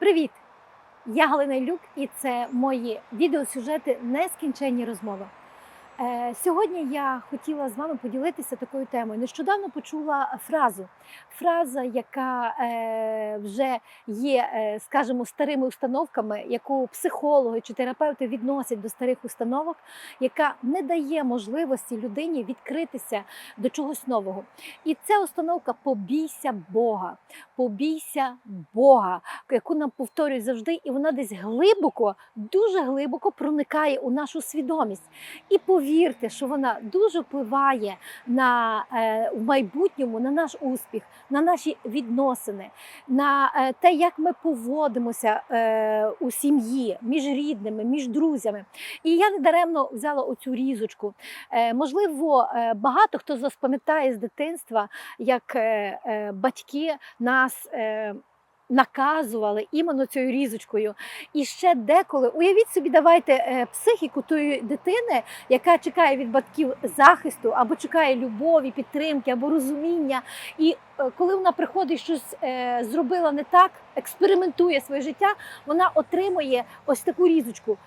Привіт! Я Галина Ілюк і це мої відеосюжети Нескінченні розмови. Е, Сьогодні я хотіла з вами поділитися такою темою. Нещодавно почула фразу. Фраза, яка е, вже є, е, скажімо, старими установками, яку психологи чи терапевти відносять до старих установок, яка не дає можливості людині відкритися до чогось нового. І ця установка побійся Бога, побійся Бога, яку нам повторюють завжди, і вона десь глибоко, дуже глибоко проникає у нашу свідомість. І повірте, що вона дуже впливає на е, в майбутньому на наш успіх, на наші відносини, на е, те, як ми поводимося е, у сім'ї, між рідними, між друзями. І я недаремно взяла оцю різочку. Е, можливо, е, багато хто з вас пам'ятає з дитинства, як е, е, батьки нас. Е, Наказували іменно цією різочкою. І ще деколи уявіть собі, давайте е, психіку тої дитини, яка чекає від батьків захисту, або чекає любові, підтримки, або розуміння. І е, коли вона приходить щось е, зробила не так, експериментує своє життя, вона отримує ось таку різочку.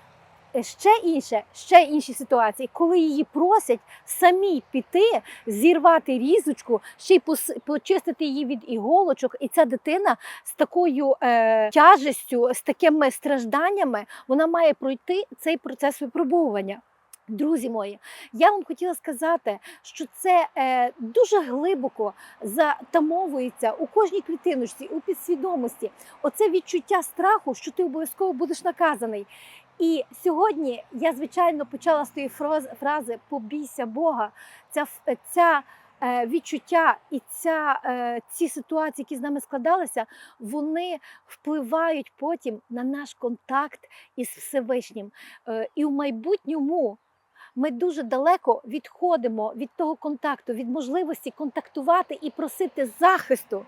Ще інше, ще інші ситуації, коли її просять самі піти, зірвати різочку, ще й почистити її від іголочок, і ця дитина з такою е, тяжестю, з такими стражданнями, вона має пройти цей процес випробовування. Друзі мої, я вам хотіла сказати, що це е, дуже глибоко затамовується у кожній клітиночці, у підсвідомості. Оце відчуття страху, що ти обов'язково будеш наказаний. І сьогодні я, звичайно, почала з тієї фрази Побійся Бога. Ця, ця е, відчуття і ця, е, ці ситуації, які з нами складалися, вони впливають потім на наш контакт із Всевишнім. Е, І в майбутньому ми дуже далеко відходимо від того контакту, від можливості контактувати і просити захисту.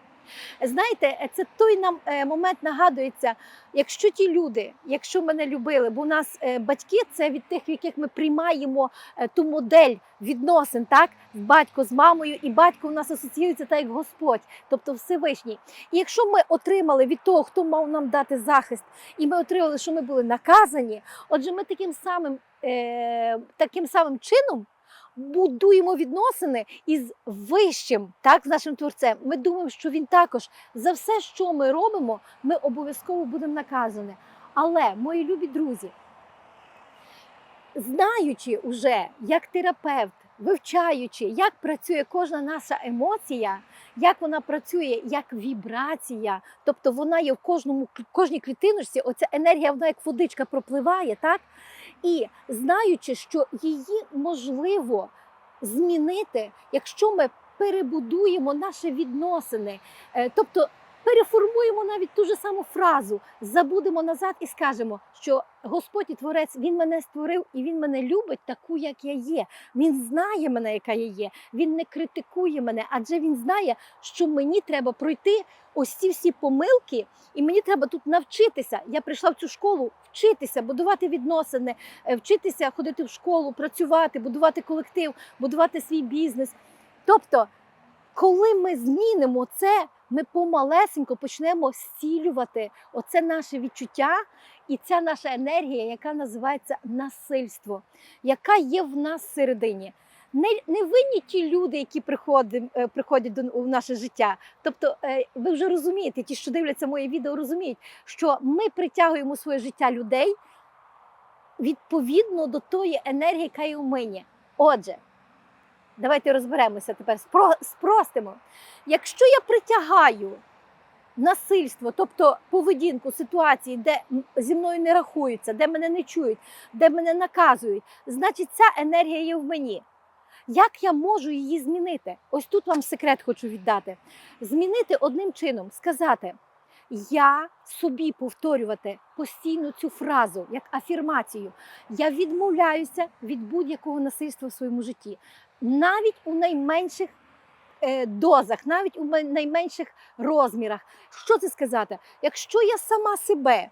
Знаєте, це той нам е, момент нагадується, якщо ті люди, якщо мене любили, бо у нас е, батьки це від тих, в яких ми приймаємо е, ту модель відносин, так батько з мамою, і батько у нас асоціюється так як Господь, тобто Всевишній. І якщо ми отримали від того, хто мав нам дати захист, і ми отримали, що ми були наказані, отже, ми таким самим, таким самим чином. Будуємо відносини із вищим, так, з нашим творцем. Ми думаємо, що він також за все, що ми робимо, ми обов'язково будемо наказані. Але, мої любі друзі, знаючи уже як терапевт, вивчаючи, як працює кожна наша емоція, як вона працює як вібрація, тобто вона є в кожному кожній клітиночці, оця енергія, вона як водичка пропливає, так? І знаючи, що її можливо змінити, якщо ми перебудуємо наші відносини, Е, тобто переформуємо навіть ту ж саму фразу, забудемо назад і скажемо, що Господь і Творець Він мене створив і Він мене любить таку, як я є. Він знає мене, яка я є. Він не критикує мене, адже він знає, що мені треба пройти ось ці всі помилки, і мені треба тут навчитися. Я прийшла в цю школу вчитися, будувати відносини, е, вчитися ходити в школу, працювати, будувати колектив, будувати свій бізнес. Тобто, коли ми змінимо це, ми помалесенько почнемо зцілювати оце наше відчуття і ця наша енергія, яка називається насильство, яка є в нас всередині. Не, не винні ті люди, які приходять, е, приходять до в наше життя. Тобто, е, ви вже розумієте, ті, що дивляться моє відео, розуміють, що ми притягуємо своє життя людей відповідно до тої енергії, яка є у мені. Отже, давайте розберемося тепер, спро- спростимо. Якщо я притягаю насильство, тобто поведінку ситуації, де зі мною не рахуються, де мене не чують, де мене наказують, значить ця енергія є в мені. Як я можу її змінити? Ось тут вам секрет хочу віддати. Змінити одним чином, сказати. Я собі повторювати постійно цю фразу як афірмацію. Я відмовляюся від будь-якого насильства в своєму житті, навіть у найменших е, дозах, навіть у найменших розмірах. Що це сказати? Якщо я сама себе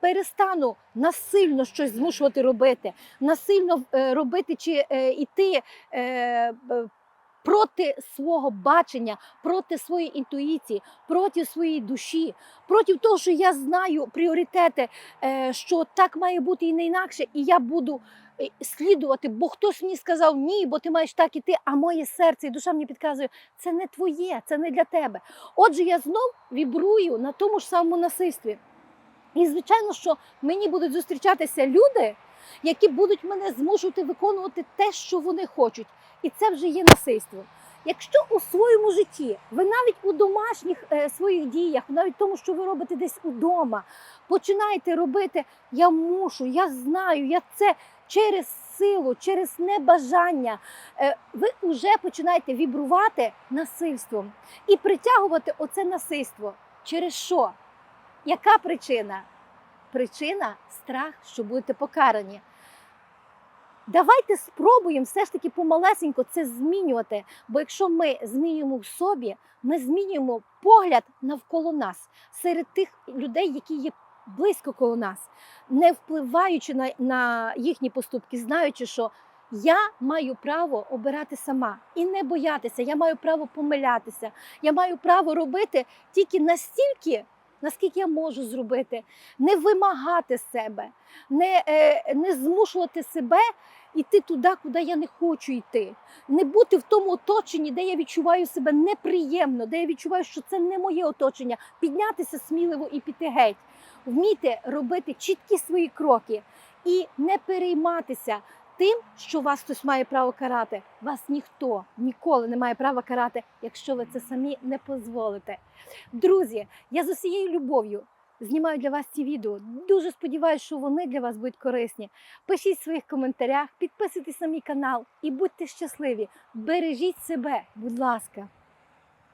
перестану насильно щось змушувати робити, насильно е, робити чи е, е, проти свого бачення, проти своєї інтуїції, проти своєї душі, проти того, що я знаю пріоритети, е, що так має бути і не інакше, і я буду е, слідувати, бо хтось мені сказав ні, бо ти маєш так іти, а моє серце і душа мені підказує, це не твоє, це не для тебе. Отже, я знов вібрую на тому ж самому насильстві. І звичайно, що мені будуть зустрічатися люди, які будуть мене змушувати виконувати те, що вони хочуть. І це вже є насильство. Якщо у своєму житті ви навіть у домашніх е, своїх діях, навіть тому, що ви робите десь удома, починаєте робити я мушу, я знаю, я це через силу, через небажання, е, ви вже починаєте вібрувати насильством і притягувати оце насильство. Через що? Яка причина? Причина страх, що будете покарані. Давайте спробуємо все ж таки помалесенько це змінювати. Бо якщо ми змінюємо в собі, ми змінюємо погляд навколо нас серед тих людей, які є близько коло нас, не впливаючи на, на їхні поступки, знаючи, що я маю право обирати сама і не боятися. Я маю право помилятися. Я маю право робити тільки настільки, наскільки я можу зробити, не вимагати себе, не, е, не змушувати себе йти туди, куди я не хочу йти, не бути в тому оточенні, де я відчуваю себе неприємно, де я відчуваю, що це не моє оточення, піднятися сміливо і піти геть, вміти робити чіткі свої кроки і не перейматися тим, що вас хтось має право карати. Вас ніхто ніколи не має права карати, якщо ви це самі не дозволите. Друзі, я з усією любов'ю знімаю для вас ці відео. Дуже сподіваюся, що вони для вас будуть корисні. Пишіть в своїх коментарях, підписуйтесь на мій канал і будьте щасливі. Бережіть себе, будь ласка.